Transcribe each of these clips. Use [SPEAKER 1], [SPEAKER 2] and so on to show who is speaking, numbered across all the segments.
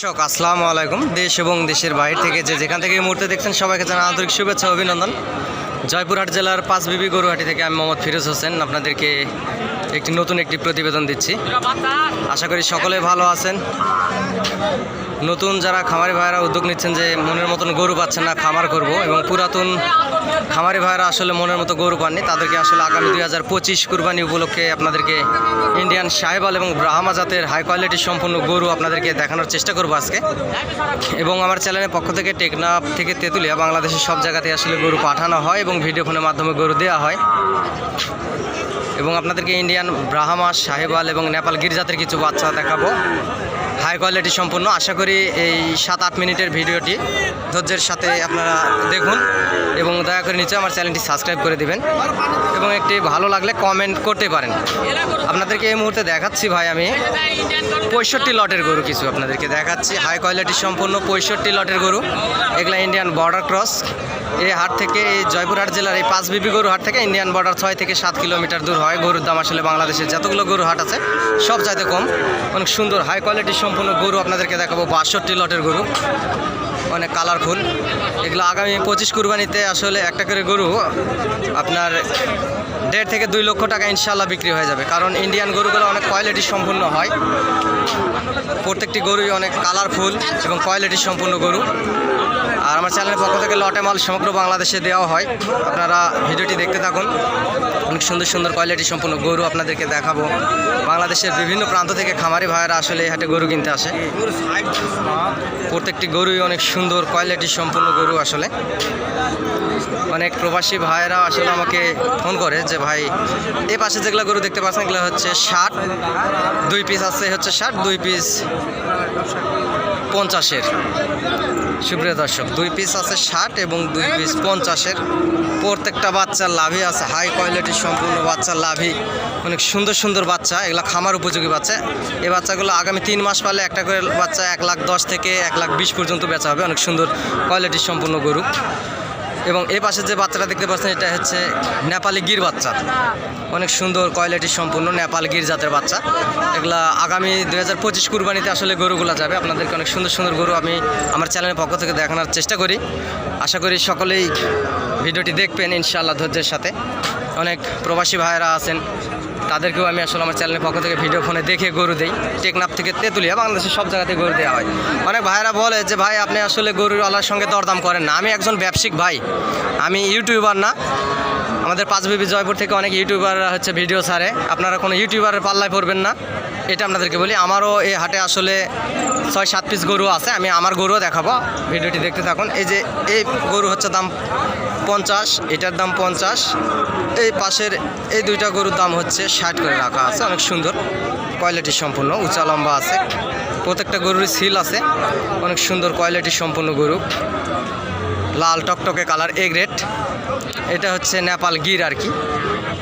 [SPEAKER 1] দর্শক, আসসালামু আলাইকুম। দেশ এবং দেশের বাইরে থেকে যে যেখান থেকে এই মুহূর্তে দেখছেন সবাইকে জানা আন্তরিক শুভেচ্ছা অভিনন্দন। জয়পুরহাট জেলার পাঁচ বিবি গরুহাটি থেকে আমি মোহাম্মদ ফিরোজ হোসেন। আপনাদেরকে একটি নতুন একটি প্রতিবেদন দিচ্ছি। আশা করি সকলে ভালো আছেন। নতুন যারা খামারি ভাইয়েরা উদ্যোগ নিচ্ছেন যে মনের মতন গরু পাচ্ছেন না, খামার করব এবং পুরাতন খামারি ভাইয়েরা আসলে মনের মতো গরু পাননি, তাদেরকে আসলে আগামী দুই হাজার পঁচিশ কুরবানি উপলক্ষে আপনাদেরকে ইন্ডিয়ান সাহেবাল এবং ব্রাহ্মা জাতের হাই কোয়ালিটি সম্পূর্ণ গরু আপনাদেরকে দেখানোর চেষ্টা করব আজকে। এবং আমার চ্যানেলের পক্ষ থেকে টেকনাফ থেকে তেঁতুলিয়া, বাংলাদেশের সব জায়গাতে আসলে গরু পাঠানো হয় এবং ভিডিও ফোনের মাধ্যমে গরু দেওয়া হয়। এবং আপনাদেরকে ইন্ডিয়ান ব্রাহ্মা সাহেবাল এবং নেপাল গির্জাদের কিছু বাচ্চা দেখাবো। হাই কোয়ালিটি সম্পূর্ণ। আশা করি এই সাত আট মিনিটের ভিডিওটি ধৈর্যের সাথে আপনারা দেখুন এবং দয়া করে নিচে আমার চ্যানেলটি সাবস্ক্রাইব করে দিবেন এবং একটি ভালো লাগলে কমেন্ট করতে পারেন। আপনাদেরকে এই মুহূর্তে দেখাচ্ছি ভাই আমি পঁয়ষট্টি লটের গরু কিছু আপনাদেরকে দেখাচ্ছি। হাই কোয়ালিটি সম্পূর্ণ পঁয়ষট্টি লটের গরু। এগুলা ইন্ডিয়ান বর্ডার ক্রস এই হাট থেকে এই জয়পুরহাট জেলার এই পাঁচ বিবি গরু হাট থেকে ইন্ডিয়ান বর্ডার ছয় থেকে সাত কিলোমিটার দূর হয়। গরুর দাম আসলে বাংলাদেশের যতগুলো গরু হাট আছে, সব চাইতে কম। অনেক সুন্দর, হাই কোয়ালিটির সম্পূর্ণ গরু আপনাদেরকে দেখাবো, বাষট্টি লটের গরু, অনেক কালারফুল এগুলো আগামী পঁচিশ কুরবানিতে আসলে একটা করে গরু আপনার দেড় থেকে দুই লক্ষ টাকা ইনশাল্লাহ বিক্রি হয়ে যাবে। কারণ ইন্ডিয়ান গরুগুলো অনেক কোয়ালিটি সম্পূর্ণ হয়। প্রত্যেকটি গরুই অনেক কালারফুল এবং কোয়ালিটি সম্পূর্ণ গরু। আর আমার চ্যানেলের পক্ষ থেকে লটে মাল সমগ্র বাংলাদেশে দেওয়া হয়। আপনারা ভিডিওটি দেখতে থাকুন। অনেক সুন্দর সুন্দর কোয়ালিটি সম্পূর্ণ গরু আপনাদেরকে দেখাবো। বাংলাদেশের বিভিন্ন প্রান্ত থেকে খামারি ভাইয়েরা আসলে এই হাটে গরু কিনতে আসে। প্রত্যেকটি গরুই অনেক সুন্দর কোয়ালিটি সম্পূর্ণ গরু আসলে। অনেক প্রবাসী ভাইয়েরা আসলে আমাকে ফোন করে যে, ভাই, এ পাশে যেগুলো গরু দেখতে পাচ্ছেন এগুলো হচ্ছে ষাট, দুই পিস আছে হচ্ছে ষাট, দুই পিস পঞ্চাশের। সুপ্রিয় দর্শক, দুই পিস আছে ষাট এবং দুই পিস পঞ্চাশের। প্রত্যেকটা বাচ্চার লাভই আছে হাই কোয়ালিটির সম্পূর্ণ বাচ্চার লাভই। অনেক সুন্দর সুন্দর বাচ্চা, এগুলো খামার উপযোগী বাচ্চা। এই বাচ্চাগুলো আগামী তিন মাস পালে একটা করে বাচ্চা এক লাখ দশ থেকে এক লাখ বিশ পর্যন্ত বেচা হবে। অনেক সুন্দর কোয়ালিটির সম্পূর্ণ গরু। এবং এ পাশে যে বাচ্চাটা দেখতে পাচ্ছেন, এটা হচ্ছে নেপালি গির বাচ্চা। অনেক সুন্দর কোয়ালিটি সম্পূর্ণ নেপাল গির জাতের বাচ্চা। এগুলা আগামী দুই হাজার পঁচিশ কুরবানিতে আসলে গরুগুলো যাবে। আপনাদেরকে অনেক সুন্দর সুন্দর গরু আমি আমার চ্যানেলের পক্ষ থেকে দেখানোর চেষ্টা করি। আশা করি সকলেই ভিডিওটি দেখবেন ইনশাআল্লাহ ধৈর্যের সাথে। অনেক প্রবাসী ভাইয়েরা আছেন তাদেরকেও আমি আসলে আমার চ্যানেলের পক্ষ থেকে ভিডিও ফোনে দেখে গরু দিই। টেকনাফ থেকে তেঁতুলিয়া, বাংলাদেশের সব জায়গাতে গরু দেওয়া হয়। অনেক ভাইরা বলে যে, ভাই, আপনি আসলে গরুওয়ালার সঙ্গে দরদাম করেন না। আমি একজন ব্যবসায়িক ভাই। আমি ইউটিউবার না। আমাদের পাঁচ বিবি জয়পুর থেকে অনেক ইউটিউবাররা হচ্ছে ভিডিও ছাড়ে। আপনারা কোনো ইউটিউবারের পাল্লায় পড়বেন না। এটা আপনাদেরকে বলি, আমারও এই হাটে আসলে ছয় সাত পিস গরু আছে। আমি আমার গরুও দেখাবো। ভিডিওটি দেখতে থাকুন। এই যে, এই গরু হচ্ছে দাম পঞ্চাশ, এটার দাম পঞ্চাশ। এই পাশের এই দুইটা গরুর দাম হচ্ছে ষাট করে রাখা আছে, অনেক সুন্দর। কোয়ালিটি সম্পূর্ণ, উঁচা লম্বা আছে। প্রত্যেকটা গরুর সিল আছে। অনেক সুন্দর কোয়ালিটি সম্পূর্ণ গরু। লাল টকটকে কালার এ গ্রেড এটা হচ্ছে নেপাল গির আর কি।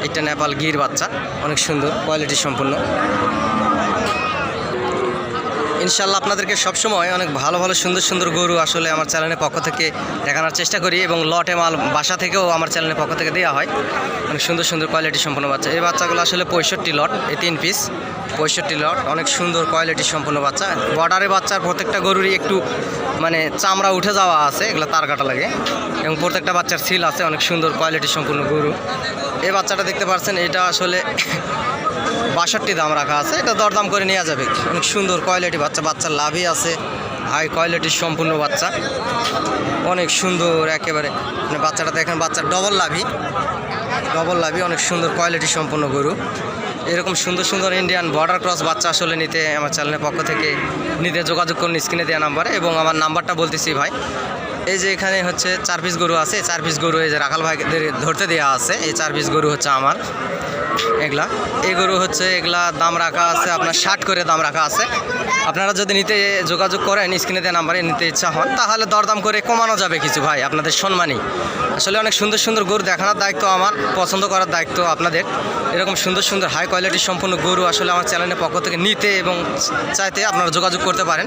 [SPEAKER 1] এটা নেপাল গির বাচ্চা, অনেক সুন্দর কোয়ালিটি সম্পূর্ণ। ইনশাল্লাহ আপনাদেরকে সবসময় অনেক ভালো ভালো, সুন্দর সুন্দর গরু আসলে আমার চ্যানেলের পক্ষ থেকে দেখানোর চেষ্টা করি এবং লটে মাল বাসা থেকেও আমার চ্যানেলের পক্ষ থেকে দেওয়া হয়। অনেক সুন্দর সুন্দর কোয়ালিটি সম্পন্ন বাচ্চা। এই বাচ্চাগুলো আসলে পঁয়ষট্টি লট এই তিন পিস পঁয়ষট্টি লট অনেক সুন্দর কোয়ালিটি সম্পন্ন বাচ্চা। বর্ডারে বাচ্চার প্রত্যেকটা গরুরই একটু মানে চামড়া উঠে যাওয়া আছে, এগুলো তার কাটা লাগে। এবং প্রত্যেকটা বাচ্চার সিল আছে, অনেক সুন্দর কোয়ালিটি সম্পূর্ণ গরু। এই বাচ্চাটা দেখতে পাচ্ছেন, এটা আসলে বাষট্টি দাম রাখা আছে। এটা দরদাম করে নেওয়া যাবে। অনেক সুন্দর কোয়ালিটি বাচ্চা, বাচ্চার লাভই আছে। হাই কোয়ালিটির সম্পূর্ণ বাচ্চা। অনেক সুন্দর একেবারে। মানে বাচ্চাটা দেখেন বাচ্চার ডবল লাভি ডবল লাভি অনেক সুন্দর কোয়ালিটি সম্পূর্ণ গরু। এরকম সুন্দর সুন্দর ইন্ডিয়ান বর্ডার ক্রস বাচ্চা আসলে নিতে আমার চ্যানেলের পক্ষ থেকে নিতে যোগাযোগ করুন স্ক্রিনে দেওয়া নাম্বারে এবং আমার নাম্বারটা বলতেছি ভাই। এই যে এখানে হচ্ছে চার পিস গরু আছে। চার পিস গরু এই যে রাখাল ভাইদের ধরতে দেওয়া আছে। এই চার পিস গরু হচ্ছে আমার। এগুলা। এই গরু হচ্ছে, এগুলা দাম রাখা আছে, আপনার ষাট করে দাম রাখা আছে। আপনারা যদি নিতে যোগাযোগ করেন, স্ক্রিনে দেওয়া নাম্বারে নিতে ইচ্ছা হন, তাহলে দরদাম করে কমানো যাবে কিছু ভাই, আপনাদের সম্মানই। আসলে অনেক সুন্দর সুন্দর গরু দেখানোর দায়িত্ব আমার, পছন্দ করার দায়িত্ব আপনাদের। এরকম সুন্দর সুন্দর হাই কোয়ালিটির সম্পূর্ণ গরু আসলে আমার চ্যানেলের পক্ষ থেকে নিতে এবং চাইতে আপনারা যোগাযোগ করতে পারেন।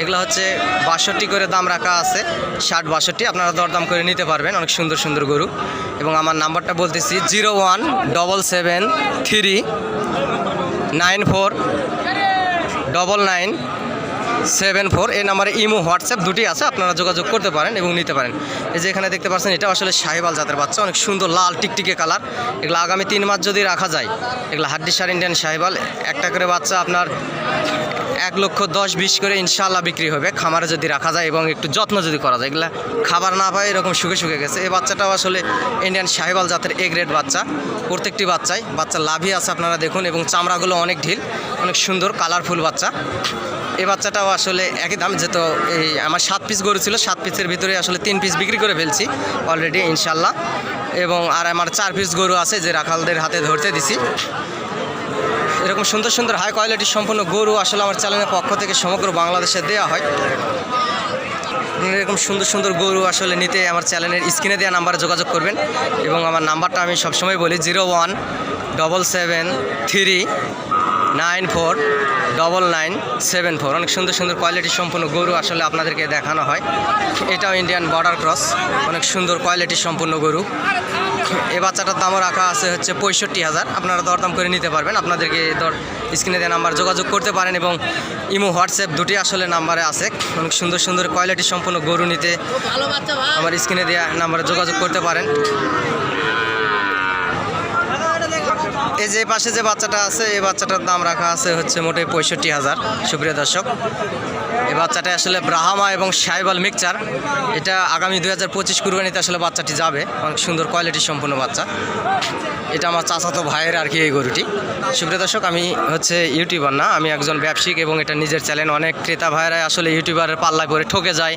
[SPEAKER 1] এগুলো হচ্ছে বাষট্টি করে দাম রাখা আছে, ষাট, বাষট্টি, আপনারা দরদাম করে নিতে পারবেন অনেক সুন্দর সুন্দর গরু। এবং আমার নাম্বারটা বলতেছি zero one double seven three nine four double nine seven four এই নাম্বারে ইমো, হোয়াটসঅ্যাপ দুটি আছে, আপনারা যোগাযোগ করতে পারেন এবং নিতে পারেন। এই যে এখানে দেখতে পাচ্ছেন, এটা আসলে সাহেবাল জাতের বাচ্চা, অনেক সুন্দর লাল টিকটিকে কালার। এগুলো আগামী তিন মাস যদি রাখা যায়, এগুলো হাড্ডি সার ইন্ডিয়ান সাহেবাল, একটা করে বাচ্চা আপনার এক লক্ষ দশ বিশ করে ইনশাল্লাহ বিক্রি হবে। খামারে যদি রাখা যায় এবং একটু যত্ন যদি করা যায়। এগুলা খাবার না পায় এরকম শুকে শুকে গেছে। এই বাচ্চাটাও আসলে ইন্ডিয়ান সাহেবাল জাতের এ গ্রেড বাচ্চা। প্রত্যেকটি বাচ্চাই। বাচ্চা লাভই আছে আপনারা দেখুন এবং চামড়াগুলো অনেক ঢিল, অনেক সুন্দর কালারফুল বাচ্চা। এই বাচ্চাটাও আসলে একই দাম, যেহেতু এই আমার সাত পিস গরু ছিল, সাত পিসের ভিতরে আসলে তিন পিস বিক্রি করে ফেলছি অলরেডি ইনশাল্লাহ এবং আর আমার চার পিস গরু আছে, যে রাখালদের হাতে ধরতে দিছি। এরকম সুন্দর সুন্দর হাই কোয়ালিটির সম্পূর্ণ গরু আসলে আমার চ্যানেলের পক্ষ থেকে সমগ্র বাংলাদেশে দেওয়া হয়। এরকম সুন্দর সুন্দর গরু আসলে নিতে আমার চ্যানেলের স্ক্রিনে দেওয়া নাম্বারে যোগাযোগ করবেন এবং আমার নাম্বারটা আমি সবসময় বলি zero one double seven three nine four double nine seven four অনেক সুন্দর সুন্দর কোয়ালিটি সম্পূর্ণ গরু আসলে আপনাদেরকে দেখানো হয়। এটাও ইন্ডিয়ান বর্ডার ক্রস অনেক সুন্দর কোয়ালিটি সম্পূর্ণ গরু। এই বাচ্চাটার দামও রাখা আছে হচ্ছে পঁয়ষট্টি হাজার। আপনারা দরদাম করে নিতে পারবেন। আপনাদেরকে দর স্ক্রিনে দেওয়া নাম্বার যোগাযোগ করতে পারেন এবং ইমো, হোয়াটসঅ্যাপ দুটি আসলে নাম্বারে আছে। অনেক সুন্দর সুন্দর কোয়ালিটি সম্পূর্ণ গরু নিতে আমার স্ক্রিনে দেওয়া নাম্বারে যোগাযোগ করতে পারেন। এই যে পাশে যে বাচ্চাটা আছে, এই বাচ্চাটার দাম রাখা আছে হচ্ছে মোটে পঁয়ষট্টি হাজার। সুপ্রিয় দর্শক এই বাচ্চাটা আসলে ব্রাহামা এবং সাইবাল মিক্সচার এটা আগামী দুই হাজার পঁচিশ কুরবানিতে আসলে বাচ্চাটি যাবে। অনেক সুন্দর কোয়ালিটি সম্পূর্ণ বাচ্চা। এটা আমার চাচাতো ভাইয়ের আর কি এই গরুটি। সুপ্রিয় দর্শক, আমি হচ্ছে ইউটিউবার না, আমি একজন ব্যবসায়িক এবং এটা নিজের চ্যানেল অনেক ক্রেতা ভাইয়েরাই আসলে ইউটিউবারের পাল্লায় পরে ঠকে যায়।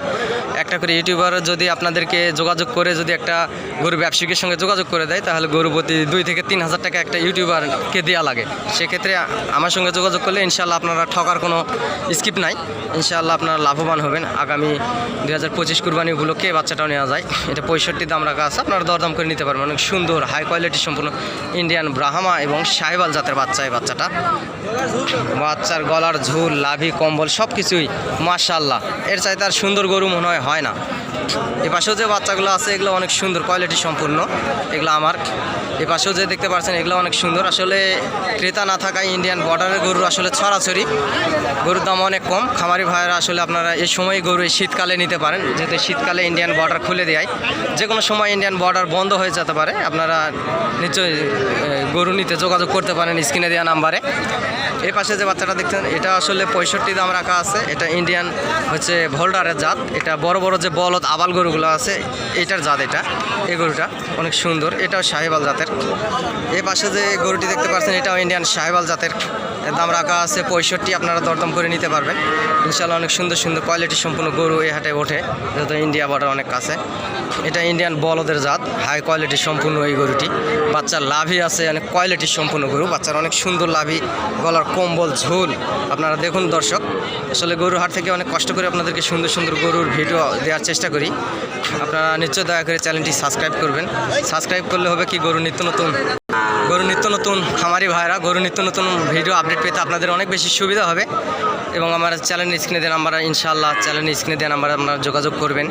[SPEAKER 1] একটা করে ইউটিউবার যদি আপনাদেরকে যোগাযোগ করে যদি একটা গরু ব্যবসায়িকের সঙ্গে যোগাযোগ করে দেয়, তাহলে গরু প্রতি দুই থেকে তিন হাজার টাকা একটা ইউটিউবারকে দেওয়া লাগে। সেক্ষেত্রে আমার সঙ্গে যোগাযোগ করলে ইনশাল্লাহ আপনারা ঠকার কোনো স্কিপ নাই। ইনশাআল্লাহ আপনারা লাভবান হবেন। আগামী দুই হাজার পঁচিশ কুরবানি উপলক্ষে বাচ্চাটাও নেওয়া যায়। এটা পঁয়ষট্টি দাম রাখা আছে। আপনারা দরদাম করে নিতে পারবেন। অনেক সুন্দর হাই কোয়ালিটি সম্পূর্ণ ইন্ডিয়ান ব্রাহামা এবং সাহেবাল জাতের বাচ্চা এই বাচ্চাটা। বাচ্চার গলার ঝুল, লাভি, কম্বল সব কিছুই মাশাল্লাহ এর চাইতে আর সুন্দর গরু মনে হয় হয় না। এ পাশেও যে বাচ্চাগুলো আছে, এগুলো অনেক সুন্দর কোয়ালিটি সম্পূর্ণ। এগুলো আমার। এ পাশেও যে দেখতে পাচ্ছেন, এগুলো অনেক সুন্দর। আসলে ক্রেতা না থাকায় ইন্ডিয়ান বর্ডারের গরু আসলে ছড়াছড়ি। গরুর দাম অনেক কম। খামারি ভাইয়েরা আসলে আপনারা এই সময় গরু এই শীতকালে নিতে পারেন, যেহেতু শীতকালে ইন্ডিয়ান বর্ডার খুলে দেয়। যে কোনো সময় ইন্ডিয়ান বর্ডার বন্ধ হয়ে যেতে পারে। আপনারা নিশ্চয়ই গরু নিতে যোগাযোগ করতে পারেন স্ক্রিনে দেওয়া নাম্বারে। এই পাশে যে বাচ্চাটা দেখছেন এটা আসলে পঁয়ষট্টি দাম রাখা আছে। এটা ইন্ডিয়ান হচ্ছে ভোল্ডারের জাত। এটা বড় বড় যে বলদ আবাল গরুগুলো আছে, এটার জাত এটা। এই গরুটা অনেক সুন্দর। এটাও সাহেবাল জাতের। এই পাশে যে গরুটি দেখতে পাচ্ছেন, এটাও ইন্ডিয়ান সাহেবাল জাতের। দাম রাখা আছে পঁয়ষট্টি, আপনারা দরদাম করে নিতে পারবেন। ইনশাল্লাহ অনেক সুন্দর সুন্দর কোয়ালিটি সম্পূর্ণ গরু এই হাটে ওঠে যেহেতু ইন্ডিয়া বর্ডার অনেক কাছে। এটা ইন্ডিয়ান বলদের জাত হাই কোয়ালিটি সম্পূর্ণ এই গরুটি। বাচ্চার লাভই আছে, অনেক কোয়ালিটি সম্পূর্ণ গরু। বাচ্চার অনেক সুন্দর লাভি গলার কম্বল, ঝোল। আপনারা দেখুন দর্শক, আসলে গরুর হাট থেকে অনেক কষ্ট করে আপনাদেরকে সুন্দর সুন্দর গরুর ভিডিও দেওয়ার চেষ্টা করি। আপনারা নিশ্চয় দয়া করে চ্যানেলটি সাবস্ক্রাইব করবেন। সাবস্ক্রাইব করলে হবে কি, গরু নিত্য নতুন, গরু নিত্য নতুন খামারি ভাইরা, গরু নিত্য নতুন ভিডিও আপডেট পেতে আপনাদের অনেক বেশি সুবিধা হবে। এবং আমার চ্যানেল স্ক্রিনে দেওয়া নাম্বার ইনশাআল্লাহ চ্যানেল স্ক্রিনে দেওয়া নাম্বারে আপনারা যোগাযোগ করবেন।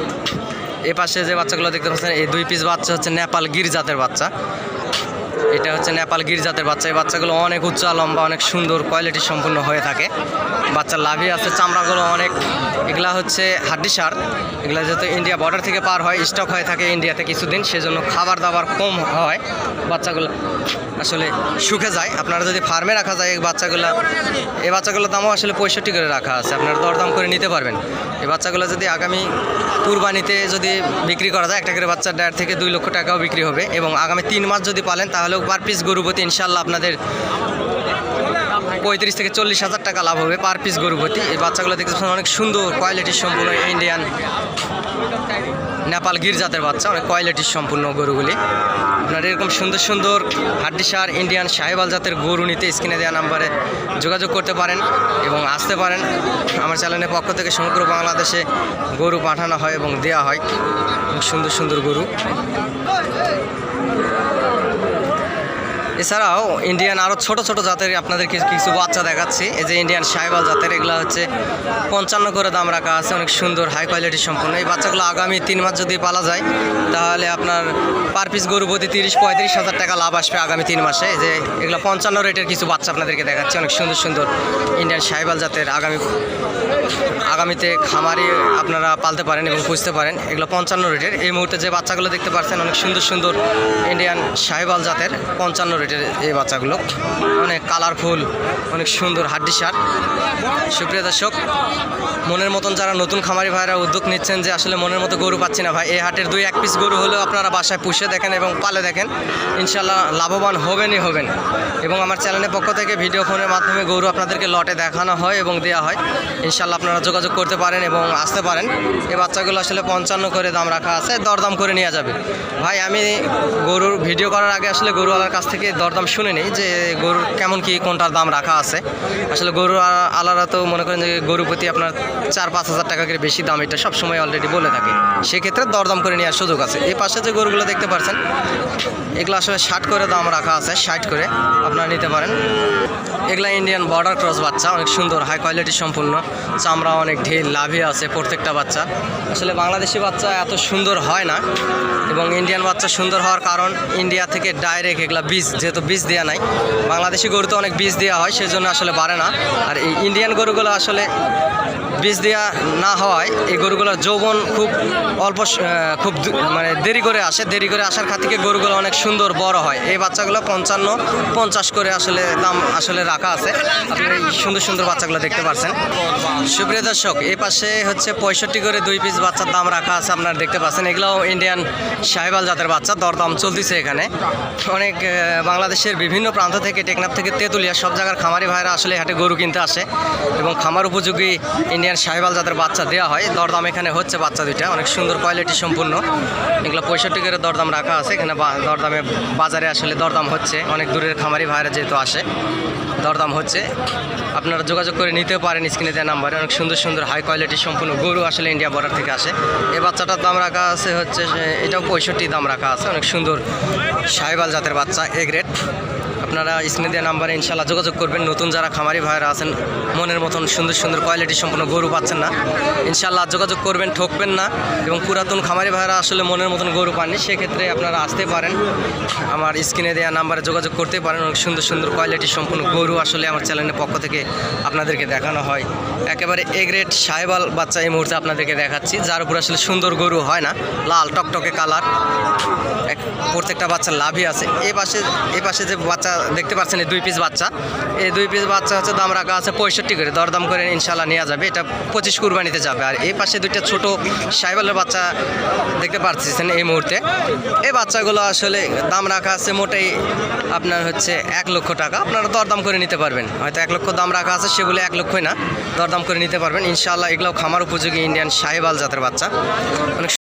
[SPEAKER 1] এ পাশে যে বাচ্চাগুলো দেখতে পাচ্ছেন, এই দুই পিস বাচ্চা হচ্ছে নেপাল গির জাতের বাচ্চা। এটা হচ্ছে নেপাল গির জাতের বাচ্চা। এই বাচ্চাগুলো অনেক উচ্চ লম্বা অনেক সুন্দর কোয়ালিটি সম্পূর্ণ হয়ে থাকে। বাচ্চার লাভই আছে, চামড়াগুলো অনেক। এগুলা হচ্ছে হাড্ডি সার এগুলা যেহেতু ইন্ডিয়া বর্ডার থেকে পার হয় স্টক হয়ে থাকে ইন্ডিয়াতে কিছুদিন, সেজন্য খাবার দাবার কম হয়। বাচ্চাগুলো আসলে শুকে যায়। আপনারা যদি ফার্মে রাখা যায়, এই বাচ্চাগুলো, এই বাচ্চাগুলোর দামও আসলে পঁয়ষট্টি করে রাখা আছে। আপনারা দরদাম করে নিতে পারবেন। এই বাচ্চাগুলো যদি আগামী কুরবানিতে যদি বিক্রি করা যায়, একটা করে বাচ্চার দেড় থেকে দুই লক্ষ টাকাও বিক্রি হবে এবং আগামী তিন মাস যদি পালেন, তাহলেও পার পিস গরুপতি ইনশাল্লাহ আপনাদের পঁয়ত্রিশ থেকে চল্লিশ হাজার টাকা লাভ হবে পার পিস গরুপতি এই বাচ্চাগুলো দেখতে পাচ্ছেন অনেক সুন্দর কোয়ালিটির সম্পূর্ণ ইন্ডিয়ান নেপাল গির জাতের বাচ্চা, অনেক কোয়ালিটির সম্পূর্ণ গরুগুলি। আপনার এরকম সুন্দর সুন্দর হাড্ডিসার ইন্ডিয়ান সাহেবাল জাতের গরু নিতে স্ক্রিনে দেওয়া নাম্বারে যোগাযোগ করতে পারেন এবং আসতে পারেন। আমার চ্যানেলের পক্ষ থেকে সমগ্র বাংলাদেশে গরু পাঠানো হয় এবং দেওয়া হয়। সুন্দর সুন্দর গরু। এছাড়াও ইন্ডিয়ান আরও ছোট ছোট জাতের আপনাদের কিছু কিছু বাচ্চা দেখাচ্ছি। এই যে ইন্ডিয়ান সাইবাল জাতের, এগুলো হচ্ছে পঞ্চান্ন করে দাম রাখা আছে, অনেক সুন্দর হাই কোয়ালিটি সম্পূর্ণ এই বাচ্চাগুলো আগামী তিন মাস যদি পালা যায়, তাহলে আপনার পার পিস গরু প্রতি তিরিশ, পঁয়ত্রিশ হাজার টাকা লাভ আসবে আগামী তিন মাসে। এই যে এগুলো পঞ্চান্ন রেটের কিছু বাচ্চা আপনাদেরকে দেখাচ্ছি, অনেক সুন্দর সুন্দর ইন্ডিয়ান সাইবাল জাতের আগামী আগামীতে খামারি আপনারা পালতে পারেন এবং পুষতে পারেন। এগুলো পঞ্চান্ন রেটের। এই মুহূর্তে যে বাচ্চাগুলো দেখতে পাচ্ছেন অনেক সুন্দর সুন্দর ইন্ডিয়ান সাহেবাল জাতের পঞ্চান্ন রেটের এই বাচ্চাগুলো। অনেক কালারফুল অনেক সুন্দর হাড্ডি সার। সুপ্রিয় দর্শক, মনের মতন যারা নতুন খামারি ভাইরা উদ্যোগ নিচ্ছেন যে আসলে মনের মতো গরু পাচ্ছি না ভাই, এই হাটের দুই এক পিস গরু হলেও আপনারা বাসায় পুষে দেখেন এবং পালে দেখেন। ইনশাল্লাহ লাভবান হবেনই হবেন। এবং আমার চ্যানেলের পক্ষ থেকে ভিডিও ফোনের মাধ্যমে গরু আপনাদেরকে লটে দেখানো হয় এবং দেওয়া হয়। ইনশাল্লাহ আপনারা যোগাযোগ করতে পারেন এবং আসতে পারেন। এই বাচ্চাগুলো আসলে পঞ্চান্ন করে দাম রাখা আছে, দরদাম করে নেওয়া যাবে। ভাই, আমি গরুর ভিডিও করার আগে আসলে গরুওয়ালার কাছ থেকে দরদাম শুনে নিই যে গরুর কেমন কি কোনটার দাম রাখা আছে। আসলে গরু আ- আলাদা তো মনে করেন যে গরু প্রতি আপনার চার পাঁচ হাজার টাকা করে বেশি দাম, এটা সবসময় অলরেডি বলে থাকে। সেক্ষেত্রে দরদাম করে নেওয়ার সুযোগ আছে। এই পাশে যে গরুগুলো দেখতে পাচ্ছেন এগুলো আসলে ষাট করে দাম রাখা আছে, ষাট করে আপনারা নিতে পারেন। এগুলা ইন্ডিয়ান বর্ডার ক্রস বাচ্চা, অনেক সুন্দর হাই কোয়ালিটি সম্পূর্ণ। চামড়া অনেক ঢিল লাভে আছে প্রত্যেকটা বাচ্চা। আসলে বাংলাদেশি বাচ্চা এত সুন্দর হয় না এবং ইন্ডিয়ান বাচ্চা সুন্দর হওয়ার কারণ ইন্ডিয়া থেকে ডাইরেক্ট এগুলা বীজ, যেহেতু বীজ দেওয়া নাই। বাংলাদেশি গরুতে অনেক বীজ দেওয়া হয় সেই জন্য আসলে বাড়ে না। আর এই ইন্ডিয়ান গরুগুলো আসলে বীজ দেওয়া না হওয়ায় এই গরুগুলোর যৌবন খুব অল্প খুব মানে দেরি করে আসে। দেরি করে আসার খাতিকে গরুগুলো অনেক সুন্দর বড় হয়। এই বাচ্চাগুলো পঞ্চান্ন, পঞ্চাশ করে আসলে দাম আসলে রাখা আছে। আপনারা এই সুন্দর সুন্দর বাচ্চাগুলো দেখতে পাচ্ছেন সুপ্রিয় দর্শক, এই পাশে হচ্ছে পঁয়ষট্টি করে দুই পিস বাচ্চার দাম রাখা আছে, আপনারা দেখতে পাচ্ছেন। এগুলোও ইন্ডিয়ান সাহেবাল জাতের বাচ্চা, দরদাম চলতেছে এখানে। অনেক বাংলাদেশের বিভিন্ন প্রান্ত থেকে, টেকনাফ থেকে তেঁতুলিয়া, সব জায়গার খামারি ভাইরা আসলে হাটে গরু কিনতে আসে এবং খামার উপযোগী ইন্ডিয়ান সাহেবাল জাতের বাচ্চা দেওয়া হয়। দরদাম এখানে হচ্ছে বাচ্চা দুইটা, অনেক সুন্দর কোয়ালিটি সম্পূর্ণ। এগুলো পঁয়ষট্টি করে দরদাম রাখা আছে, এখানে দরদামে বাজারে আসলে দরদাম হচ্ছে। অনেক দূরের খামারি ভাইরা যেহেতু আসে, দরদাম হচ্ছে। আপনারা যোগাযোগ করে নিতে পারেন স্ক্রিনে দেওয়া নাম্বারে সুন্দর সুন্দর হাই কোয়ালিটি সম্পূর্ণ গরু আসলে ইন্ডিয়া বর্ডার থেকে আসে। এই বাচ্চাটার দাম রাখা আছে হচ্ছে এটাও পঁয়ষট্টি দাম রাখা আছে। অনেক সুন্দর সাহেবাল জাতের বাচ্চা এ গ্রেড আপনারা স্ক্রিনে দেওয়া নাম্বারে ইনশাল্লাহ যোগাযোগ করবেন। নতুন যারা খামারি ভাইরা আছেন, মনের মতন সুন্দর সুন্দর কোয়ালিটি সম্পন্ন গরু পাচ্ছেন না। ইনশাল্লাহ যোগাযোগ করবেন, ঠকবেন না এবং পুরাতন খামারি ভাইরা আসলে মনের মতন গরু পাননি, সেক্ষেত্রে আপনারা আসতে পারেন। আমার স্ক্রিনে দেওয়া নাম্বারে যোগাযোগ করতে পারেন। অনেক সুন্দর সুন্দর কোয়ালিটি সম্পন্ন গরু আসলে আমার চ্যানেলের পক্ষ থেকে আপনাদেরকে দেখানো হয়। একেবারে এ গ্রেড সাহেবাল বাচ্চা এই মুহূর্তে আপনাদেরকে দেখাচ্ছি, যার উপর আসলে সুন্দর গরু হয় না। লাল, টকটকে কালার প্রত্যেকটা বাচ্চার লাভই আছে। এই পাশে এই পাশে যে বাচ্চা, দেখতে পাচ্ছেন এই দুই পিস বাচ্চা। এই দুই পিস বাচ্চা হচ্ছে দাম রাখা আছে পঁয়ষট্টি করে। দরদাম করে ইনশাল্লাহ নেওয়া যাবে। এটা পঁচিশ কুরবানিতে যাবে। আর এই পাশে দুইটা ছোট সাইবালের বাচ্চা দেখতে পাচ্ছেন এই মুহূর্তে। এই বাচ্চাগুলো আসলে দাম রাখা আছে মোটেই আপনার হচ্ছে এক লক্ষ টাকা। আপনারা দরদাম করে নিতে পারবেন। হয়তো এক লক্ষ দাম রাখা আছে সেগুলো এক লক্ষই না। দরদাম করে নিতে পারবেন। ইনশাল্লাহ এগুলো খামার উপযোগী ইন্ডিয়ান সাহেবাল জাতের বাচ্চা। অনেক